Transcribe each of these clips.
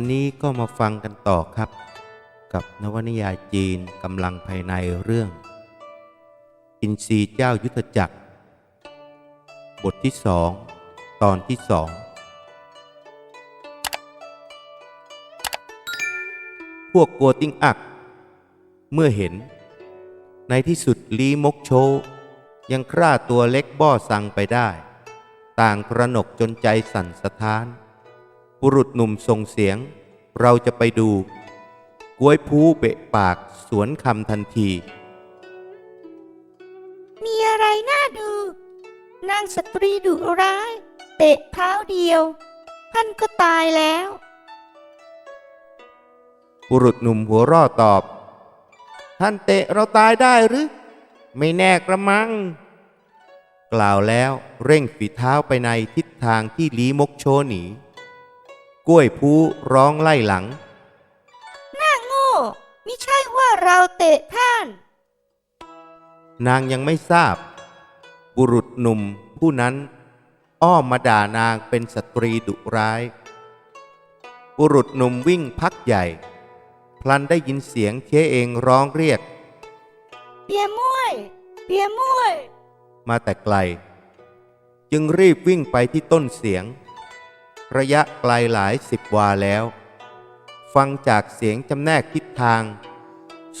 วันนี้ก็มาฟังกันต่อครับ กับนวนิยายจีนกำลังภายในเรื่อง อินทรีเจ้ายุทธจักร บทที่สองตอนที่สองพวกกัวติ้งอัก เมื่อเห็น ในที่สุดลีมกโช ยังคร่าตัวเล็กบ้อสั่งไปได้ ต่างตระหนกจนใจสั่นสะท้าน บุรุษหนุ่มส่งเสียง เราจะไปดูกล้วยพูเบะปากสวนคำทันที มีอะไรน่าดูนางสตรีดุร้าย เตะเท้าเดียว ท่านก็ตายแล้ว บุรุษหนุ่มหัวเร่อตอบ ท่านเตะเราตายได้หรือ ไม่แน่กระมัง กล่าวแล้วเร่งฝีเท้าไปในทิศทางที่ลีมกโชหนี กล้วยพูร้องไล่หลังน่าโง่ไม่ใช่ว่าเราเตะท่าน นางยังไม่ทราบ บุรุษหนุ่มผู้นั้น อ้อมมาด่านางเป็นสตรีดุร้าย บุรุษหนุ่มวิ่งพักใหญ่ พลันได้ยินเสียงเชเองร้องเรียก เปียมุ้ยเปียมุ้ยมาแต่ไกล จึงรีบวิ่งไปที่ต้นเสียง ระยะไกลหลายสิบวาแล้ว ฟังจากเสียงจำแนกทิศทาง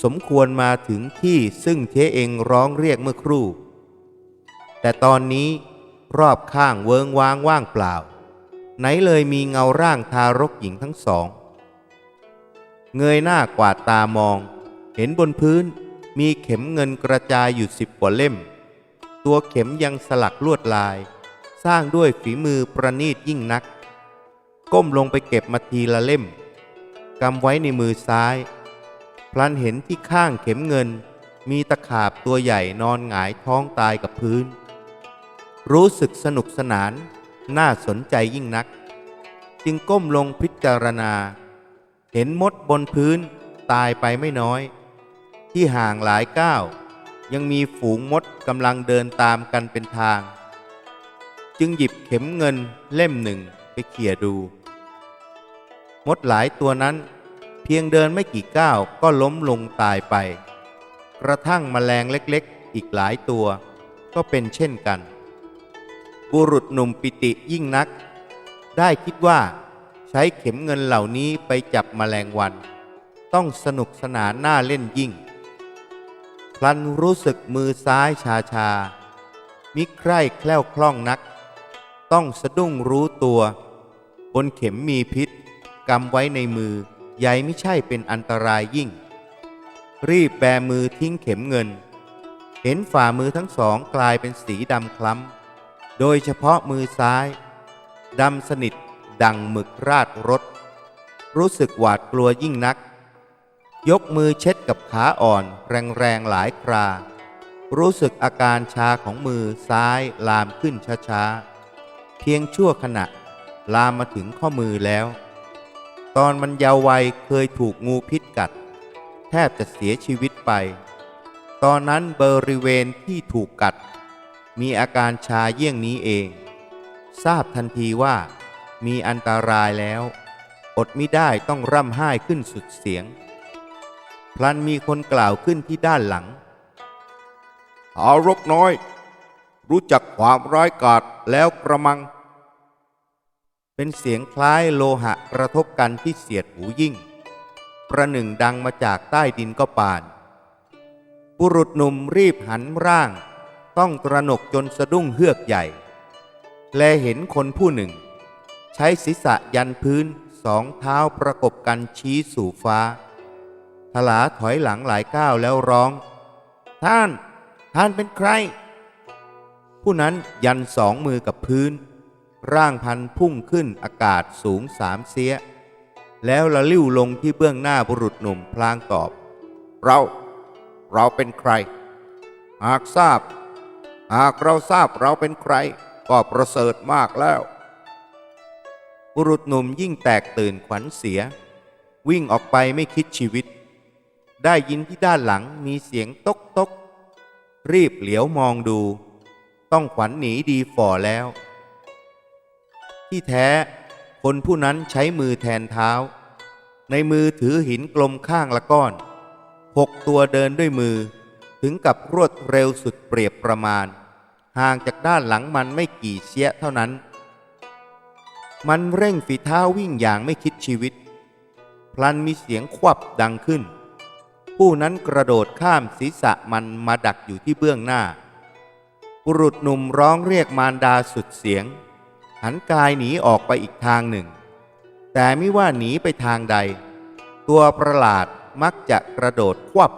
สมควรมาถึงที่ซึ่งเทเองร้องเรียกเมื่อครู่ แต่ตอนนี้รอบข้างเวิงว้างว่างเปล่า ไหนเลยมีเงาร่างทารกหญิงทั้งสอง เงยหน้ากวาดตามอง เห็นบนพื้นมีเข็มเงินกระจายอยู่สิบกว่าเล่ม ตัวเข็มยังสลักลวดลาย สร้างด้วยฝีมือประณีตยิ่งนัก ก้มลงไปเก็บมาทีละเล่มกำไว้ในมือซ้าย พลันเห็นที่ข้างเข็มเงิน มีตะขาบตัวใหญ่นอนหงายท้องตายกับพื้น รู้สึกสนุกสนาน น่าสนใจยิ่งนัก จึงก้มลงพิจารณา เห็นมดบนพื้นตายไปไม่น้อย ที่ห่างหลายก้าวยังมีฝูงมดกำลังเดินตามกันเป็นทาง จึงหยิบเข็มเงินเล่มหนึ่งไปเขี่ยดู มดหลายตัวนั้น เพียงเดินไม่กี่ก้าวก็ล้มลงตายไป กระทั่งแมลงเล็กๆ อีกหลายตัว ก็เป็นเช่นกัน บุรุษหนุ่มปิติยิ่งนัก ได้คิดว่าใช้เข็มเงินเหล่านี้ไปจับแมลงวัน ต้องสนุกสนานน่าเล่นยิ่ง พลันรู้สึกมือซ้ายชาชา มิใคร่แคล่วคล่องนัก ต้องสะดุ้งรู้ตัว บนเข็มมีพิษ กำไว้ในมือใหญ่ไม่ใช่เป็นอันตรายยิ่ง รีบแบมือทิ้งเข็มเงิน เห็นฝ่ามือทั้งสองกลายเป็นสีดำคล้ำ โดยเฉพาะมือซ้ายดำสนิทดังหมึกราดรถ รู้สึกหวาดกลัวยิ่งนัก ยกมือเช็ดกับขาอ่อนแรงๆหลายครา รู้สึกอาการชาของมือซ้ายลามขึ้นช้าๆ เพียงชั่วขณะลามมาถึงข้อมือแล้ว ตอนมันเยาว์วัยเคยถูกงูพิษกัด แทบจะเสียชีวิตไป ตอนนั้นบริเวณที่ถูกกัด มีอาการชาเยี่ยงนี้เอง ทราบทันทีว่า มีอันตรายแล้ว อดไมิได้ต้องร่ำไห้ขึ้นสุดเสียง พลันมีคนกล่าวขึ้นที่ด้านหลังทารกน้อย รู้จักความร้ายกาจแล้วกระมัง เป็นเสียงคล้ายโลหะกระทบกันที่เสียดหูยิ่ง ประหนึ่งดังมาจากใต้ดินก็ปาน บุรุษหนุ่มรีบหันร่าง ต้องตระหนกจนสะดุ้งเฮือกใหญ่ แลเห็นคนผู้หนึ่ง ใช้ศีรษะยันพื้นสองเท้าประกบกันชี้สู่ฟ้าทลาถอยหลังหลายก้าวแล้วร้อง ท่าน ท่านเป็นใคร ผู้นั้นยันสองมือกับพื้น ร่างพันพุ่งขึ้นอากาศสูงสามเสีย แล้วละลิ้วลงที่เบื้องหน้าบุรุษหนุ่มพลางตอบ เรา เราเป็นใคร หากทราบ หากเราทราบเราเป็นใคร ก็ประเสริฐมากแล้ว บุรุษหนุ่มยิ่งแตกตื่นขวัญเสีย วิ่งออกไปไม่คิดชีวิต ได้ยินที่ด้านหลังมีเสียงตกตกรีบเหลียวมองดู ต้องขวัญหนีดีฝ่อแล้ว ที่แท้ คนผู้นั้นใช้มือแทนเท้า ในมือถือหินกลมข้างละก้อนหกตัวเดินด้วยมือ ถึงกับรวดเร็วสุดเปรียบประมาณ ห่างจากด้านหลังมันไม่กี่เสี้ยเท่านั้น มันเร่งฝีเท้าวิ่งอย่างไม่คิดชีวิต พลันมีเสียงควับดังขึ้น ผู้นั้นกระโดดข้ามศีรษะมันมาดักอยู่ที่เบื้องหน้า บุรุษหนุ่มร้องเรียกมารดาสุดเสียง หันกายหนีออกไปอีกทางหนึ่ง แต่ไม่ว่าหนีไปทางใด ตัวประหลาดมักจะกระโดดควับ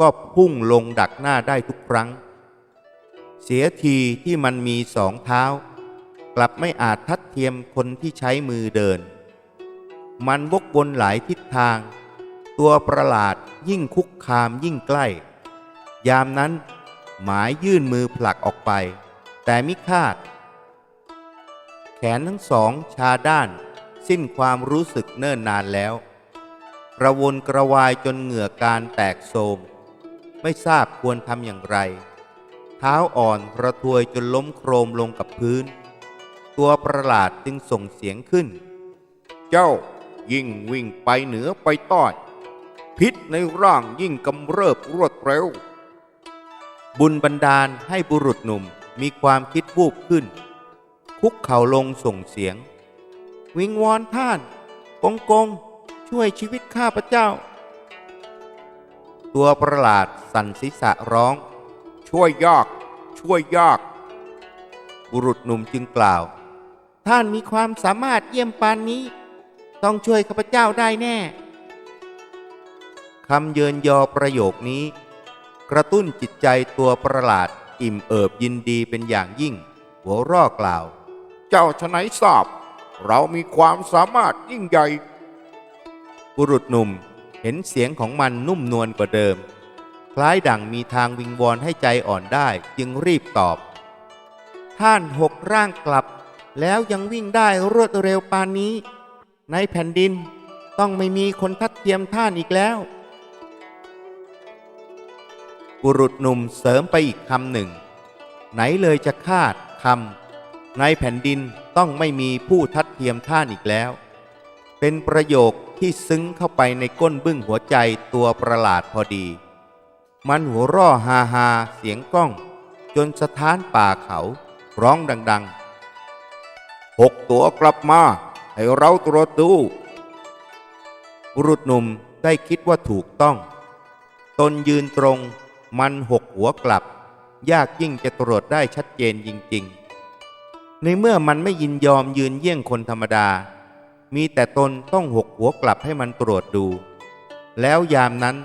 ก็พุ่งลงดักหน้าได้ทุกครั้ง เสียทีที่มันมีสองเท้า กลับไม่อาจทัดเทียมคนที่ใช้มือเดิน มันวกวนหลายทิศทาง ตัวประหลาดยิ่งคุกคามยิ่งใกล้ ยามนั้นหมายยื่นมือผลักออกไป แต่มิคาด นทั้งสองชาด้าน สิ้นความรู้สึกเนิ่นนานแล้วกระวนกระวายจนเหงื่อการแตกโทมไม่ทราบควรทำอย่างไร เท้าอ่อนระทวยจนล้มโครมลงกับพื้น ตัวประหลาดจึงส่งเสียงขึ้น เจ้ายิ่งวิ่งไปเหนือไปใต้พิษในร่างยิ่งกำเริบรวดเร็ว บุญบันดาลให้บุรุษหนุ่มมีความคิดวูบขึ้น คุกเข่าลงส่งเสียง วิงวอนท่านกงกงช่วยชีวิตข้าพเจ้า ตัวประหลาดสั่นศีรษะร้อง ช่วยยากช่วยยากบุรุษหนุ่มจึงกล่าว ท่านมีความสามารถเยี่ยมปานนี้ ต้องช่วยข้าพเจ้าได้แน่คำเยินยอประโยคนี้ กระตุ้นจิตใจตัวประหลาดอิ่มเอิบยินดีเป็นอย่างยิ่ง หัวร่อกล่าว เจ้าชะไหนทราบ เรามีความสามารถยิ่งใหญ่ บุรุษหนุ่มเห็นเสียงของมันนุ่มนวลกว่าเดิม คล้ายดั่งมีทางวิงวอนให้ใจอ่อนได้จึงรีบตอบ ท่านหกร่างกลับ แล้วยังวิ่งได้รวดเร็วปานนี้ ในแผ่นดินต้องไม่มีคนทัดเทียมท่านอีกแล้ว บุรุษหนุ่มเสริมไปอีกคำหนึ่ง ไหนเลยจะคาดคำ ในแผ่นดินต้องไม่มีผู้ทัดเทียมท่านอีกแล้ว เป็นประโยคที่ซึ้งเข้าไปในก้นบึ้งหัวใจตัวประหลาดพอดี มันหัวร่อฮาฮาเสียงก้อง จนสะท้านป่าเขาร้องดังๆหกตัวกลับมา ให้เราตรวจดู บุรุษหนุ่มได้คิดว่าถูกต้อง ตนยืนตรง มันหกหัวกลับ ยากยิ่งจะตรวจได้ชัดเจนจริง ๆ ในเมื่อมันไม่ยินยอมยืนเยี่ยงคนธรรมดา มีแต่ตนต้องหกหัวกลับให้มันตรวจดู แล้วยามนั้น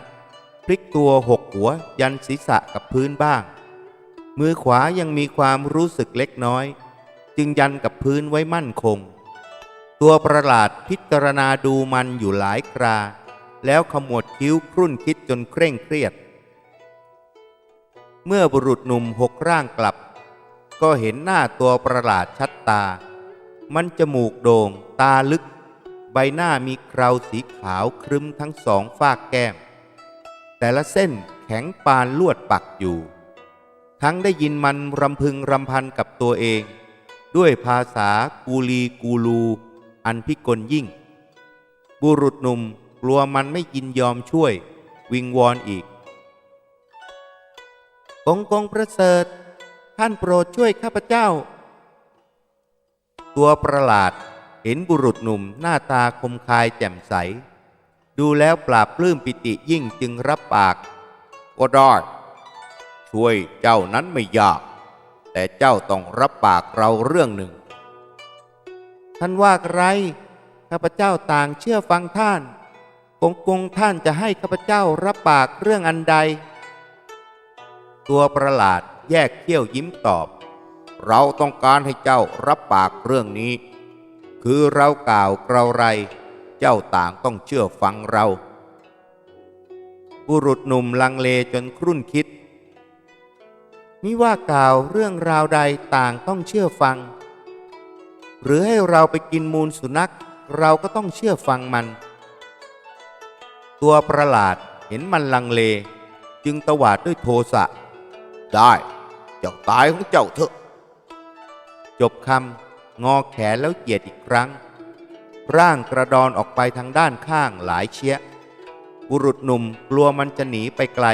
พลิกตัวหกหัวยันศีรษะกับพื้นบ้าง มือขวายังมีความรู้สึกเล็กน้อย จึงยันกับพื้นไว้มั่นคง ตัวประหลาดพิจารณาดูมันอยู่หลายครา แล้วขมวดคิ้วครุ่นคิดจนเคร่งเครียด เมื่อบุรุษหนุ่มหกร่างกลับ ก็เห็นหน้าตัวประหลาดชัดตา มันจมูกโด่ง ตาลึก ใบหน้ามีเคราสีขาวครึ้มทั้งสองฝากแก้ม แต่ละเส้นแข็งปานลวดปักอยู่ ทั้งได้ยินมันรำพึงรำพันกับตัวเอง ด้วยภาษากูลีกูลู อันพิกลยิ่ง บุรุษหนุ่มกลัวมันไม่ยินยอมช่วย วิงวอนอีกกงกงประเสริฐ ท่านโปรดช่วยข้าพเจ้า ตัวประหลาดเห็นบุรุษหนุ่มหน้าตาคมคายแจ่มใส ดูแล้วปราบปลื้มปิติยิ่งจึงรับปาก ก็ได้ช่วยเจ้านั้นไม่ยาก แต่เจ้าต้องรับปากเราเรื่องหนึ่ง ท่านว่าไรข้าพเจ้าต่างเชื่อฟังท่านกงกงท่านจะให้ข้าพเจ้ารับปากเรื่องอันใด ตัวประหลาด แยกเขี้ยวยิ้มตอบ เราต้องการให้เจ้ารับปากเรื่องนี้ คือเรากล่าวเกราไร เจ้าต่างต้องเชื่อฟังเรา บุรุษหนุ่มลังเลจนครุ่นคิดมิว่ากล่าวเรื่องราวใดต่างต้องเชื่อฟัง หรือให้เราไปกินมูลสุนัข เราก็ต้องเชื่อฟังมัน ตัวประหลาดเห็นมันลังเล จึงตวาดด้วยโทสะ ได้ เจ้าตายของเจ้าเถอะ จบคำงอแขนแล้วเหยียดอีกครั้ง ร่างกระดอนออกไปทางด้านข้างหลายเชียบุรุษหนุ่มกลัวมันจะหนีไปไกล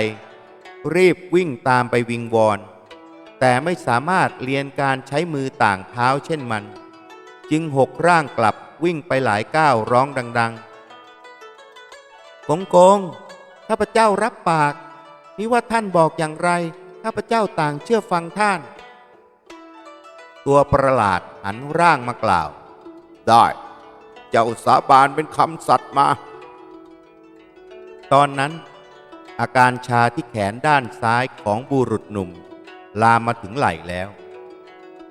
รีบวิ่งตามไปวิงวอน แต่ไม่สามารถเรียนการใช้มือต่างเท้าเช่นมัน จึงหกร่างกลับวิ่งไปหลายก้าวร้องดังๆกงกงข้าพเจ้ารับปาก นี่ว่าท่านบอกอย่างไร ข้าพเจ้าต่างเชื่อฟังท่าน ตัวประหลาดหันร่างมากล่าว ได้ เจ้าสาบานเป็นคำสัตย์มา ตอนนั้น อาการชาที่แขนด้านซ้ายของบุรุษหนุ่ม ลามมาถึงไหล่แล้ว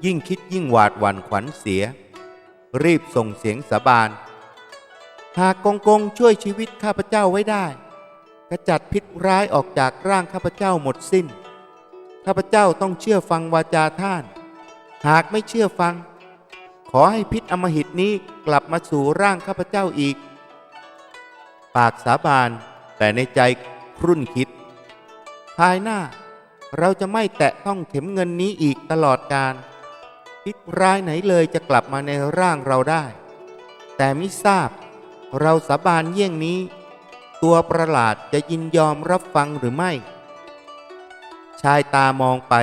ยิ่งคิดยิ่งหวาดหวั่นขวัญเสีย รีบส่งเสียงสาบานหากกงกงช่วยชีวิตข้าพเจ้าไว้ได้ กระจัดพิษร้ายออกจากร่างข้าพเจ้าหมดสิ้น ข้าพเจ้าต้องเชื่อฟังวาจาท่าน หากไม่เชื่อฟัง ขอให้พิษอมหิตนี้กลับมาสู่ร่างข้าพเจ้าอีก ปากสาบานแต่ในใจครุ่นคิด ภายหน้าเราจะไม่แตะต้องเข็มเงินนี้อีกตลอดการพิษร้ายไหนเลยจะกลับมาในร่างเราได้ แต่ไม่ทราบ เราสาบานเยี่ยงนี้ ตัวประหลาดจะยินยอมรับฟังหรือไม่ ชายตามองไป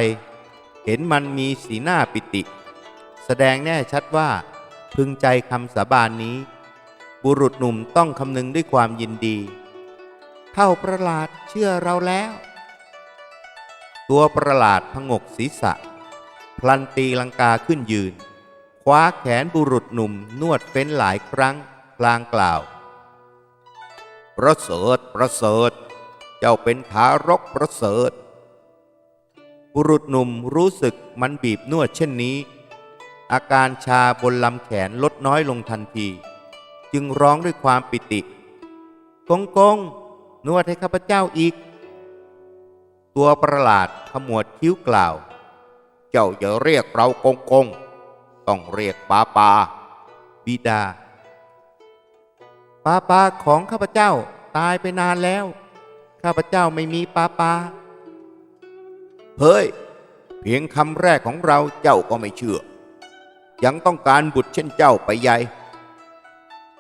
เห็นมันมีสีหน้าปิติ แสดงแน่ชัดว่า พึงใจคำสาบานนี้ บุรุษหนุ่มต้องคำนึงด้วยความยินดี เท่าประหลาดเชื่อเราแล้ว ตัวประหลาดพงกศีรษะ พลันตีลังกาขึ้นยืน คว้าแขนบุรุษหนุ่มนวดเฟ้นหลายครั้งพลางกล่าว ประเสริฐประเสริฐ เจ้าเป็นทารกประเสริฐ บุรุษหนุ่มรู้สึกมันบีบนวดเช่นนี้ อาการชาบนลำแขนลดน้อยลงทันที จึงร้องด้วยความปิติ กงกง นวดให้ข้าพเจ้าอีก ตัวประหลาดขมวดคิ้วกล่าว เจ้าอย่าเรียกเรากงกง ต้องเรียกป้าปาบิดาป้าปาของข้าพเจ้าตายไปนานแล้ว ข้าพเจ้าไม่มีป้าปา เฮ้ยเพียงคำแรกของเราเจ้าก็ไม่เชื่อ ยังต้องการบุตรเช่นเจ้าไปใหญ่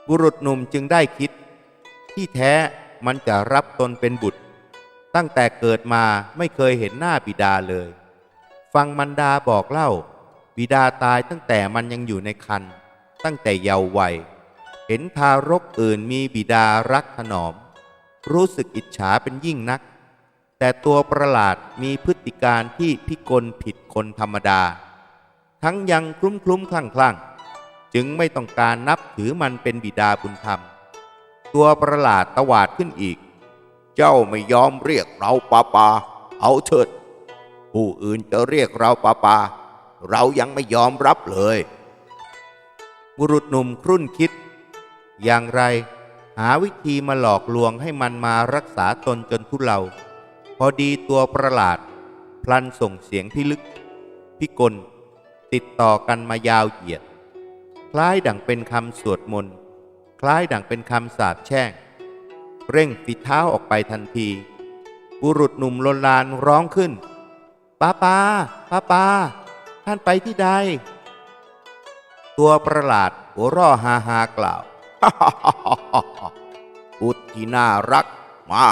บุรุษหนุ่มจึงได้คิด ที่แท้มันจะรับตนเป็นบุตร ตั้งแต่เกิดมาไม่เคยเห็นหน้าบิดาเลย ฟังมันดาบอกเล่า บิดาตายตั้งแต่มันยังอยู่ในคันตั้งแต่เยาว์วัย เห็นทารกอื่นมีบิดารักถนอม รู้สึกอิจฉาเป็นยิ่งนัก แต่ตัวประหลาดมีพฤติการที่พิกลผิดคนธรรมดา ทั้งยังคลุ้มคลุ้มคลั่งคลั่งจึงไม่ต้องการนับถือมันเป็นบิดาบุญธรรม ตัวประหลาดตวาดขึ้นอีก เจ้าไม่ยอมเรียกเราปาปา เอาเถิด ผู้อื่นจะเรียกเราปาปา เรายังไม่ยอมรับเลย บุรุษหนุ่มครุ่นคิด อย่างไร หาวิธีมาหลอกลวงให้มันมารักษาตนจนทุเลา พอดีตัวประหลาด พลันส่งเสียงพิลึก พิกล ติดต่อกันมายาวเหยียด คล้ายดังเป็นคำสวดมนต์ คล้ายดังเป็นคำสาปแช่ง เร่งฝีเท้าออกไปทันที บุรุษหนุ่มลนลานร้องขึ้นป้าป้าป้าป้าท่านไปที่ใด ตัวประหลาดหัวร่อฮาฮากล่าวบุตรที่น่ารักมา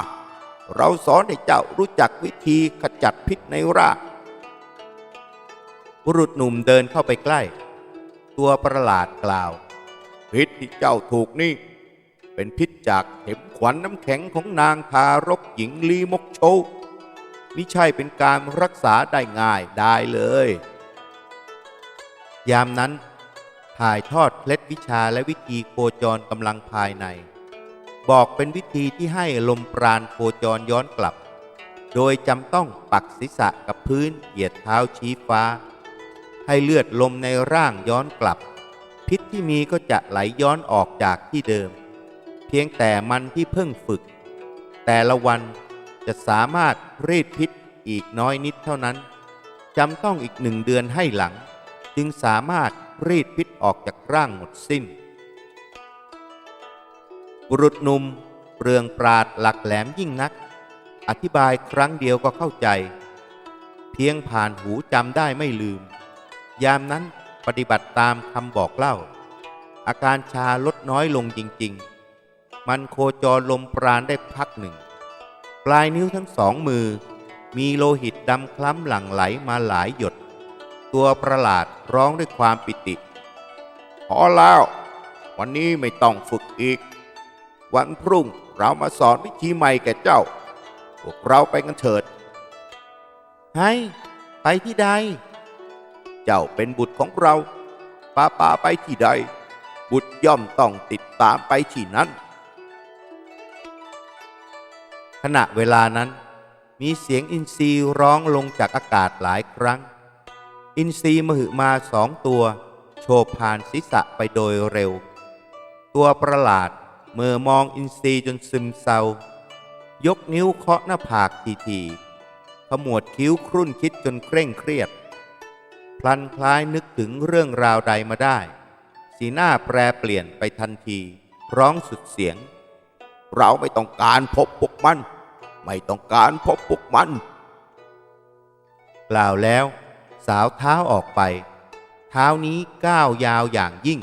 เราสอนให้เจ้ารู้จักวิธีขจัดพิษในร่างบุรุษหนุ่มเดินเข้าไปใกล้ ตัวประหลาดกล่าว พิษที่เจ้าถูกนี่ เป็นพิษจากเข็มขวัญน้ำแข็งของนางทารกหญิงลีมกโชมิใช่เป็นการรักษาได้ง่ายได้เลย ยามนั้นถ่ายทอดเคล็ดวิชาและวิธีโคจรกำลังภายใน บอกเป็นวิธีที่ให้ลมปราณโคจรย้อนกลับ โดยจำต้องปักศีรษะกับพื้นเหยียดเท้าชี้ฟ้า ให้เลือดลมในร่างย้อนกลับ พิษที่มีก็จะไหลย้อนออกจากที่เดิม เพียงแต่มันที่เพิ่งฝึก แต่ละวันจะสามารถรีดพิษอีกน้อยนิดเท่านั้นจำต้องอีกหนึ่งเดือนให้หลัง จึงสามารถรีดพิษออกจากร่างหมดสิ้น บุรุษหนุ่มเปลืองปราดหลักแหลมยิ่งนัก อธิบายครั้งเดียวก็เข้าใจ เพียงผ่านหูจำได้ไม่ลืม ยามนั้นปฏิบัติตามคำบอกเล่า อาการชาลดน้อยลงจริง ๆ มันโคจรลมปราณได้พักหนึ่ง ปลายนิ้วทั้งสองมือ มีโลหิตดำคล้ำหลั่งไหลมาหลายหยด ตัวประหลาดร้องด้วยความปิติ พอแล้ว วันนี้ไม่ต้องฝึกอีก วันพรุ่งเรามาสอนวิธีใหม่แก่เจ้า พวกเราไปกันเถิด ให้ไปที่ใด เจ้าเป็นบุตรของเราป้าป่าไปที่ใด บุตรย่อมต้องติดตามไปที่นั้น ขณะเวลานั้น มีเสียงอินทรีร้องลงจากอากาศหลายครั้ง อินทรีมหึมาสองตัวโฉบผ่านศีรษะไปโดยเร็ว ตัวประหลาด เมื่อมองอินทรีย์จนซึมเศร้ายกนิ้วเคาะหน้าผากทีๆขมวดคิ้วครุ่นคิดจนเคร่งเครียด พลันคล้ายนึกถึงเรื่องราวใดมาได้ สีหน้าแปรเปลี่ยนไปทันที ร้องสุดเสียง เราไม่ต้องการพบพวกมัน ไม่ต้องการพบพวกมัน กล่าวแล้ว สาวเท้าออกไป เท้านี้ก้าวยาวอย่างยิ่ง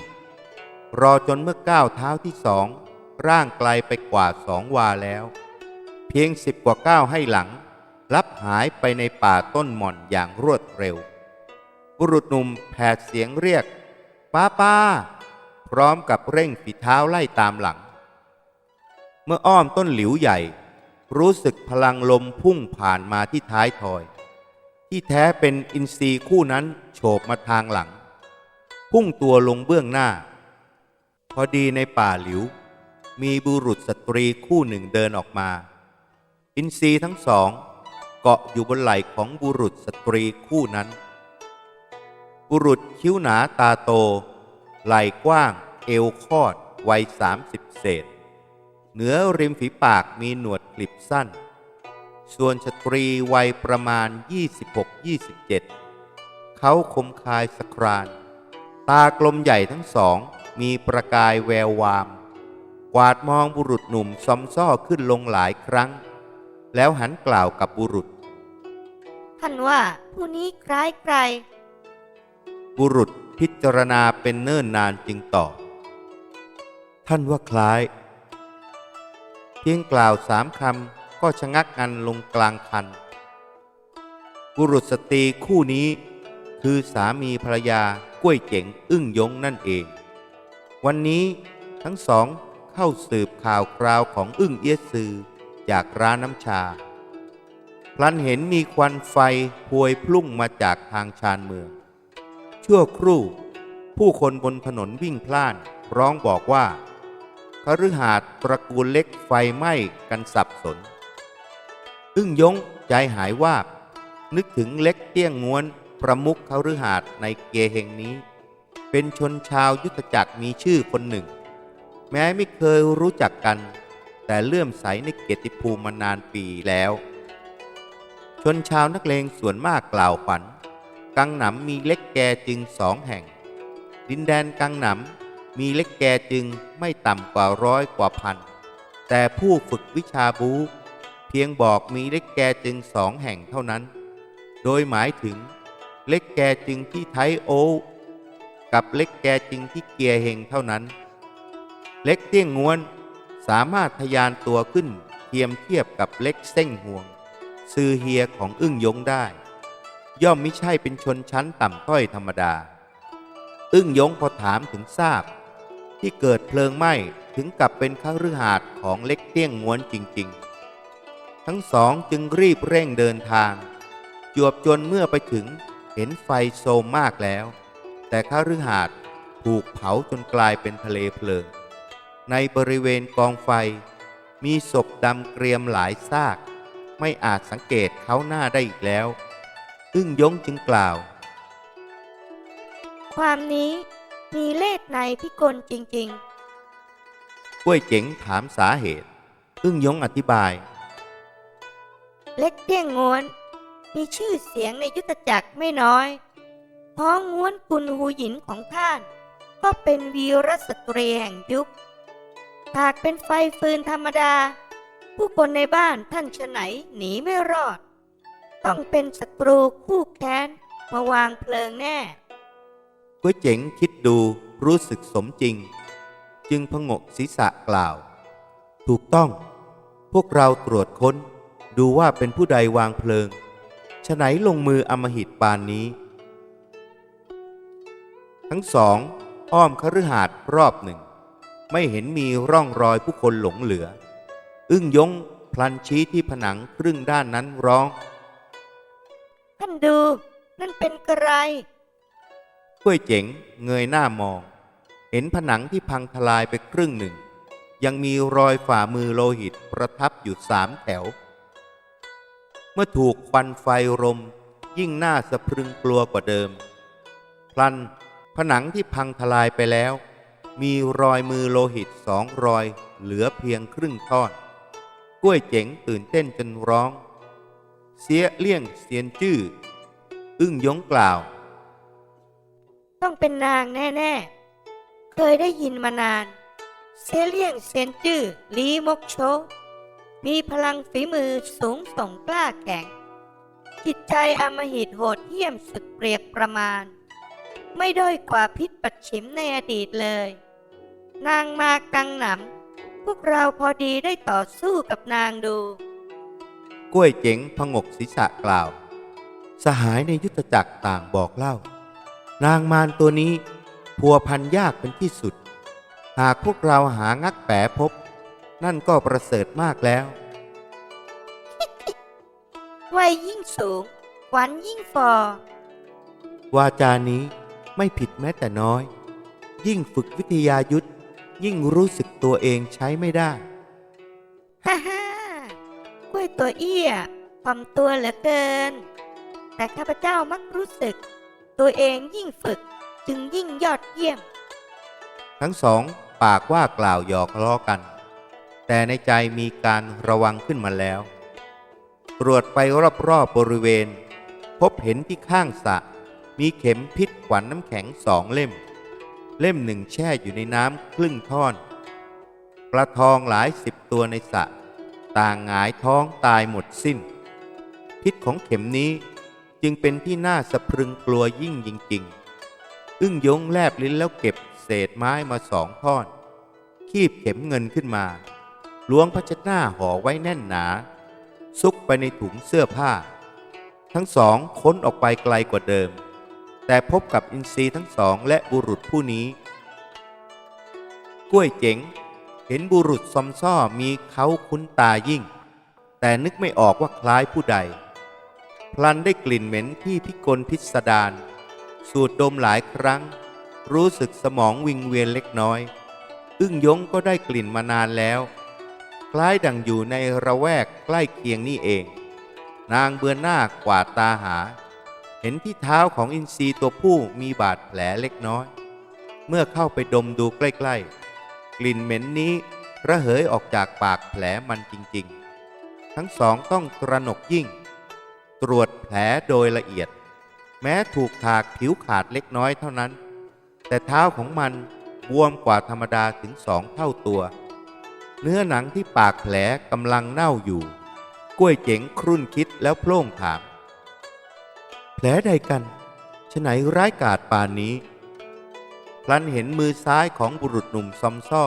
รอจนเมื่อก้าวเท้าที่สอง ร่างไกลไปกว่าสองวาแล้ว เพียงสิบกว่าก้าวให้หลัง รับหายไปในป่าต้นหม่อนอย่างรวดเร็ว บุรุษหนุ่มแผดเสียงเรียก ป้าป้า พร้อมกับเร่งฝีเท้าไล่ตามหลัง เมื่ออ้อมต้นหลิวใหญ่ รู้สึกพลังลมพุ่งผ่านมาที่ท้ายทอย ที่แท้เป็นอินทรีคู่นั้นโฉบมาทางหลัง พุ่งตัวลงเบื้องหน้า พอดีในป่าหลิว มีบุรุษสตรีคู่หนึ่งเดินออกมา อินทรีทั้งสองเกาะอยู่บนไหล่ของบุรุษสตรีคู่นั้น บุรุษคิ้วหนาตาโต ไหล่กว้าง เอวคอด วัยสามสิบเศษ เหนือริมฝีปากมีหนวดกลิบสั้น ส่วนสตรีวัยประมาณ 26-27 เขาคมคายสคราน ตากลมใหญ่ทั้งสองมีประกายแวววาม วาดมองบุรุษหนุ่มซอมซ่อขึ้นลงหลายครั้ง แล้วหันกล่าวกับบุรุษ ท่านว่าผู้นี้คล้ายใคร บุรุษพิจารณาเป็นเนิ่นนานจึงตอบ ท่านว่าคล้าย เพียงกล่าวสามคำก็ชะงักงันลงกลางคัน บุรุษสตรีคู่นี้ คือสามีภรรยากล้วยเจ๋งอึ้งยงนั่นเอง วันนี้ทั้งสอง เข้าสืบข่าวคราวของอึ้งเอียซือจากร้านน้ำชา พลันเห็นมีควันไฟพวยพลุ่งมาจากทางชานเมือง ชั่วครู่ ผู้คนบนถนนวิ่งพล่านร้องบอกว่าคฤหาสน์ตระกูลเล็กไฟไหม้กันสับสน อึ้งยงใจหายวาบ นึกถึงเล็กเตี้ยงงวนประมุขคฤหาสน์ในเกเฮงนี้ เป็นชนชาวยุทธจักรมีชื่อคนหนึ่ง แม้ไม่เคยรู้จักกัน แต่เลื่อมใสในเกียรติภูมิมานานปีแล้ว ชนชาวนักเลงส่วนมากกล่าวขวัญ กังหนำมีเล็กแกจึงสองแห่ง ดินแดนกังหนำมีเล็กแกจึงไม่ต่ำกว่าร้อยกว่าพัน แต่ผู้ฝึกวิชาบูเพียงบอกมีเล็กแกจึงสองแห่งเท่านั้น โดยหมายถึงเล็กแกจึงที่ไทโอ กับเล็กแกจึงที่เกียเฮงเท่านั้น เล็กเตี้ยงง้วน สามารถทะยานตัวขึ้นเทียมเทียบกับเล็กเส้งห่วง ซือเฮียของอึ้งยงได้ ย่อมไม่ใช่เป็นชนชั้นต่ำต้อยธรรมดา อึ้งยงพอถามถึงทราบ ที่เกิดเพลิงไหม้ถึงกับเป็นข้ารือหาดของเล็กเตี้ยงง้วนจริง ๆ ทั้งสองจึงรีบเร่งเดินทาง จวบจนเมื่อไปถึงเห็นไฟโซมมากแล้ว แต่ข้ารือหาดถูกเผาจนกลายเป็นทะเลเพลิง ในบริเวณกองไฟ มีศพดำเกรียมหลายซาก ไม่อาจสังเกตเขาหน้าได้อีกแล้ว อึ้งยงจึงกล่าว ความนี้มีเลขในพิกลจริง กล้วยเจ๋งถามสาเหตุ อึ้งยงอธิบาย ๆ เล็กเตี้ยงง้วน มีชื่อเสียงในยุทธจักรไม่น้อยพ้องง้วนกุลหูหยินของท่าน ก็เป็นวีรสตรีแห่งยุค หากเป็นไฟฟืนธรรมดา ผู้คนในบ้านท่านฉไหนหนีไม่รอด ต้องเป็นศัตรูคู่แค้นมาวางเพลิงแน่กล้วยเจ๋งคิดดูรู้สึกสมจริง จึงพงกศีรษะกล่าว ถูกต้อง พวกเราตรวจค้น ดูว่าเป็นผู้ใดวางเพลิงฉะไหนลงมืออำมหิตปานนี้ ทั้งสองอ้อมคฤหาสน์รอบหนึ่ง ไม่เห็นมีร่องรอยผู้คนหลงเหลือ อึ้งยงพลันชี้ที่ผนังครึ่งด้านนั้นร้อง ท่านดูนั่นเป็นกระไรกล้วยเจ๋งเงยหน้ามอง เห็นผนังที่พังทลายไปครึ่งหนึ่ง ยังมีรอยฝ่ามือโลหิตประทับอยู่สามแถว เมื่อถูกควันไฟรมยิ่งน่าสะพรึงกลัวกว่าเดิม พลันผนังที่พังทลายไปแล้ว มีรอยมือโลหิตสองรอยเหลือเพียงครึ่งท่อน กล้วยเจ๋งตื่นเต้นจนร้อง เสียเลี่ยงเสียนจื้อ อึ้งยงกล่าว ต้องเป็นนางแน่ๆ เคยได้ยินมานานเซเลี่ยงเซยนจื้อลีมกโช มีพลังฝีมือสูงส่งกล้าแข็ง จิตใจอำมหิตโหดเหี้ยมสุดเปรียบประมาณ ไม่ด้อยกว่าพิษปัดฉิมในอดีตเลย นางมากังหนำพวกเราพอดีได้ต่อสู้กับนางดู กล้วยเจ๋งพงกศีรษะกล่าว สหายในยุทธจักรต่างบอกเล่า นางมารตัวนี้พัวพันยากเป็นที่สุด หากพวกเราหางักแปพบ นั่นก็ประเสริฐมากแล้ววัยยิ่งสูงขวัญยิ่งฟอวาจานี้ไม่ผิดแม้แต่น้อย ยิ่งฝึกวิทยายุทธ ยิ่งรู้สึกตัวเองใช้ไม่ได้ ฮ่าฮ่ากล้วยตัวเอี้ยถ่อมตัวเหลือเกิน แต่ข้าพเจ้ามักรู้สึก ตัวเองยิ่งฝึกจึงยิ่งยอดเยี่ยม ทั้งสองปากว่ากล่าวหยอกล้อกัน แต่ในใจมีการระวังขึ้นมาแล้ว ตรวจไปรอบๆบริเวณ พบเห็นที่ข้างสระมีเข็มพิษขวัญน้ำแข็งสองเล่ม เล่มหนึ่งแช่อยู่ในน้ำครึ่งท่อน ปลาทองหลายสิบตัวในสระต่างหงายท้องตายหมดสิ้น พิษของเข็มนี้จึงเป็นที่น่าสะพรึงกลัวยิ่งจริงๆ อึ้งยงแลบลิ้นแล้วเก็บเศษไม้มาสองท่อน คีบเข็มเงินขึ้นมาล้วงพระเชหน้าห่อไว้แน่นหนา ซุกไปในถุงเสื้อผ้า ทั้งสองค้นออกไปไกลกว่าเดิม แต่พบกับอินทรีย์ทั้งสองและบุรุษผู้นี้ กล้วยเจ๋ง เห็นบุรุษซอมซ่อมีเขาคุ้นตายิ่ง แต่นึกไม่ออกว่าคล้ายผู้ใด พลันได้กลิ่นเหม็นที่พิกลพิสดารสูดดมหลายครั้ง รู้สึกสมองวิงเวียนเล็กน้อย อึ้งยงก็ได้กลิ่นมานานแล้ว คล้ายดังอยู่ในระแวกใกล้เคียงนี่เอง นางเบือนหน้ากวาดตาหา เห็นที่เท้าของอินทรีตัวผู้มีบาดแผลเล็กน้อย เมื่อเข้าไปดมดูใกล้ๆ กลิ่นเหม็นนี้ระเหยออกจากปากแผลมันจริงๆ ทั้งสองต้องตระหนกยิ่ง ตรวจแผลโดยละเอียด แม้ถูกถากผิวขาดเล็กน้อยเท่านั้น แต่เท้าของมันบวมกว่าธรรมดาถึงสองเท่าตัว เนื้อหนังที่ปากแผลกำลังเน่าอยู่ กล้วยเจ๋งครุ่นคิดแล้วโพล่งถาม ลใดกันฉะไหนร้ายกาจป่านนี้ พลันเห็นมือซ้ายของบุรุษหนุ่มซอมซ่อ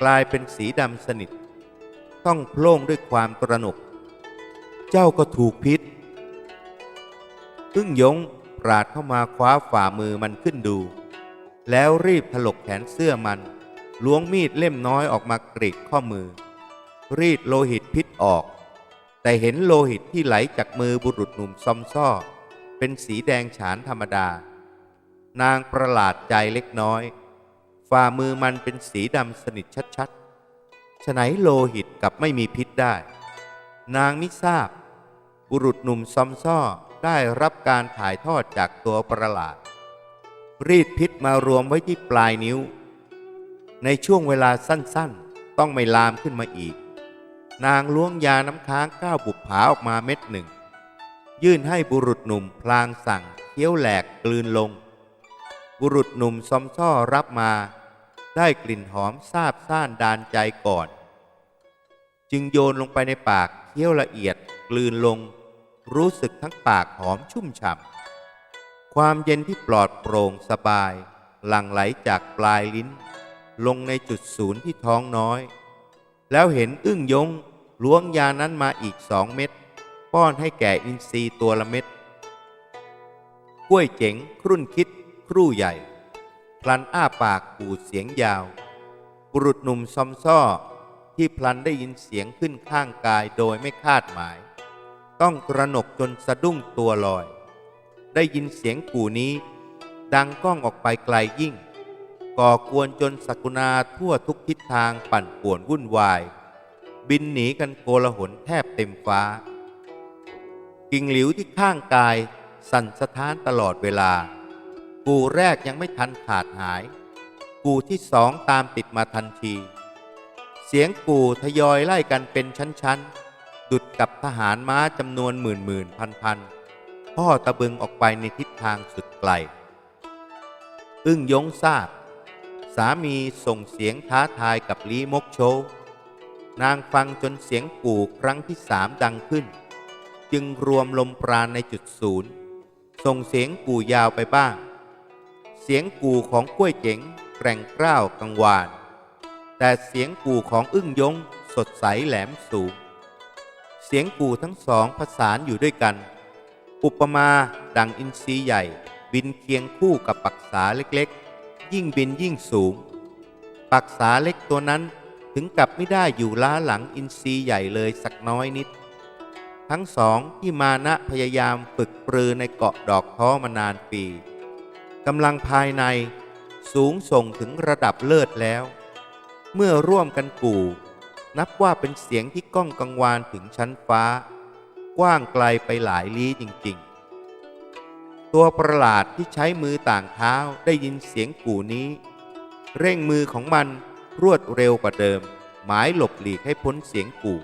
กลายเป็นสีดำสนิท ต้องโพล่งด้วยความตระหนก เจ้าก็ถูกพิษพึ่งยงปราดเข้ามาคว้าฝ่ามือมันขึ้นดู แล้วรีบถลกแขนเสื้อมัน ล้วงมีดเล่มน้อยออกมากรีดข้อมือ รีดโลหิตพิษออก แต่เห็นโลหิตที่ไหลจากมือบุรุษหนุ่มซอมซ่อ เป็นสีแดงฉานธรรมดา นางประหลาดใจเล็กน้อย ฝ่ามือมันเป็นสีดำสนิทชัดๆฉไหนโลหิตกับไม่มีพิษได้ นางมิทราบ บุรุษหนุ่มซอมซ่อได้รับการถ่ายทอดจากตัวประหลาด รีดพิษมารวมไว้ที่ปลายนิ้ว ในช่วงเวลาสั้นๆ ต้องไม่ลามขึ้นมาอีก นางล้วงยาน้ำค้างก้าวบุกผาออกมาเม็ดหนึ่ง ยื่นให้บุรุษหนุ่มพลางสั่งเคี้ยวแหลกกลืนลง บุรุษหนุ่มซอมซ่อรับมา ได้กลิ่นหอมซาบซ่านดานใจก่อน จึงโยนลงไปในปากเคี้ยวละเอียดกลืนลง รู้สึกทั้งปากหอมชุ่มฉ่ำความเย็นที่ปลอดโปร่งสบาย หลั่งไหลจากปลายลิ้น ลงในจุดศูนย์ที่ท้องน้อย แล้วเห็นอึ้งยงล้วงยานั้นมาอีกสองเม็ด ป้อนให้แก่อินทรีตัวละเม็ดกล้วยเจ๋งครุ่นคิดครู่ใหญ่ พลันอ้าปากปูดเสียงยาว บุรุษหนุ่มซอมซ่อ ที่พลันได้ยินเสียงขึ้นข้างกายโดยไม่คาดหมาย ต้องตระหนกจนสะดุ้งตัวลอย ได้ยินเสียงกูนี้ ดังก้องออกไปไกลยิ่ง ก่อกวนจนสกุณาทั่วทุกทิศทางปั่นป่วนวุ่นวาย บินหนีกันโกลหนแทบเต็มฟ้า กิ่งหลิวที่ข้างกาย สั่นสะท้านตลอดเวลา กูแรกยังไม่ทันขาดหาย กูที่สองตามติดมาทันที เสียงกูทยอยไล่กันเป็นชั้นๆ ดุดกับทหารม้าจำนวนหมื่นหมื่นพันพันพ่อตะบึงออกไปในทิศทางสุดไกล อึ้งยงทราบ สามีส่งเสียงท้าทายกับลีมกโช นางฟังจนเสียงกู่ครั้งที่สามดังขึ้น จึงรวมลมปราณในจุดศูนย์ ส่งเสียงกู่ยาวไปบ้าง เสียงกู่ของกล้วยเจ๋งแกร่งกร้าวกังวาน แต่เสียงกู่ของอึ้งยงสดใสแหลมสูง เสียงกู่ทั้งสองผสานอยู่ด้วยกัน อุปมาดังอินทรีใหญ่ บินเคียงคู่กับปักษาเล็กๆ ยิ่งบินยิ่งสูง ปักษาเล็กตัวนั้นถึงกับไม่ได้อยู่ล้าหลังอินทรีใหญ่เลยสักน้อยนิด ทั้งสองที่มานะพยายามฝึกปรือในเกาะดอกท้อมานานปีกำลังภายในสูงส่งถึงระดับเลิศแล้ว เมื่อร่วมกันกู่ นับว่าเป็นเสียงที่ก้องกังวานถึงชั้นฟ้า กว้างไกลไปหลายลี้จริง ๆ ตัวประหลาดที่ใช้มือต่างเท้าได้ยินเสียงกู่นี้ เร่งมือของมันรวดเร็วกว่าเดิม หมายหลบหลีกให้พ้นเสียงกู่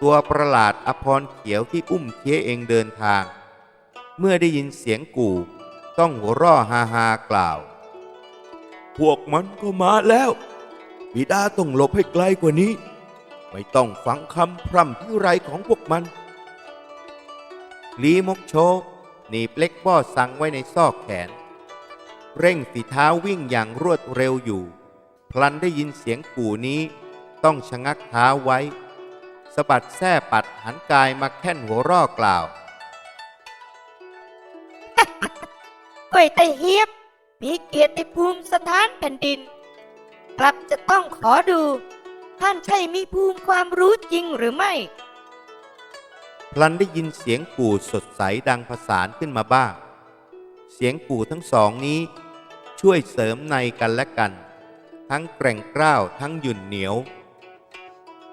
ตัวประหลาดอภรเขียวที่อุ้มเคี้ยเองเดินทาง เมื่อได้ยินเสียงกู่ ต้องหัวร่อฮาฮากล่าว พวกมันก็มาแล้วบิดาต้องหลบให้ไกลกว่านี้ ไม่ต้องฟังคำพร่ำที่ไรของพวกมัน ลีมกโชกหนีบเล็กบ้อสังไว้ในซอกแขน เร่งฝีเท้าวิ่งอย่างรวดเร็วอยู่ พลันได้ยินเสียงกู่นี้ต้องชะงักเท้าไว้ สะบัดแส้ปัดหันกายมาแค่นหัวเร่อกล่าวกล้วยไตเฮียบ มีเกียรติภูมิสถานแผ่นดิน กลับจะต้องขอดู ท่านใช่มีภูมิความรู้จริงหรือไม่ พลันได้ยินเสียงกู่สดใสดังผสานขึ้นมาบ้าง เสียงกู่ทั้งสองนี้ ช่วยเสริมในกันและกัน ทั้งแกร่งกร้าวทั้งหยุ่นเหนียว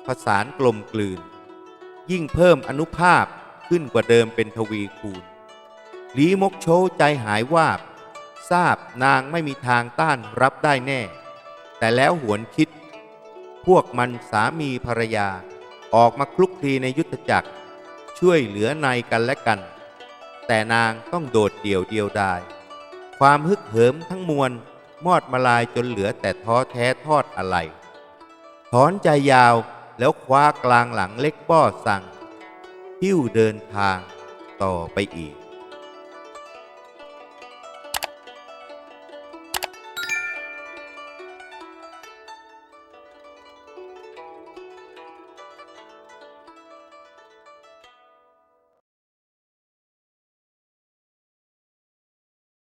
ผสานกลมกลืน ยิ่งเพิ่มอนุภาพขึ้นกว่าเดิมเป็นทวีคูณลีมกโชใจหายวาบ ทราบนางไม่มีทางต้านรับได้แน่ แต่แล้วหวนคิด พวกมันสามีภรรยาออกมาคลุกคลีในยุทธจักร ช่วยเหลือในกันและกัน แต่นางต้องโดดเดี่ยวเดียวดาย ความฮึกเหิมทั้งมวลมอดมาลายจนเหลือแต่ท้อแท้ทอดอะไรถอนใจยาว แล้วคว้ากลางหลังเล็กป้อสั่ง หิ้วเดินทางต่อไปอีก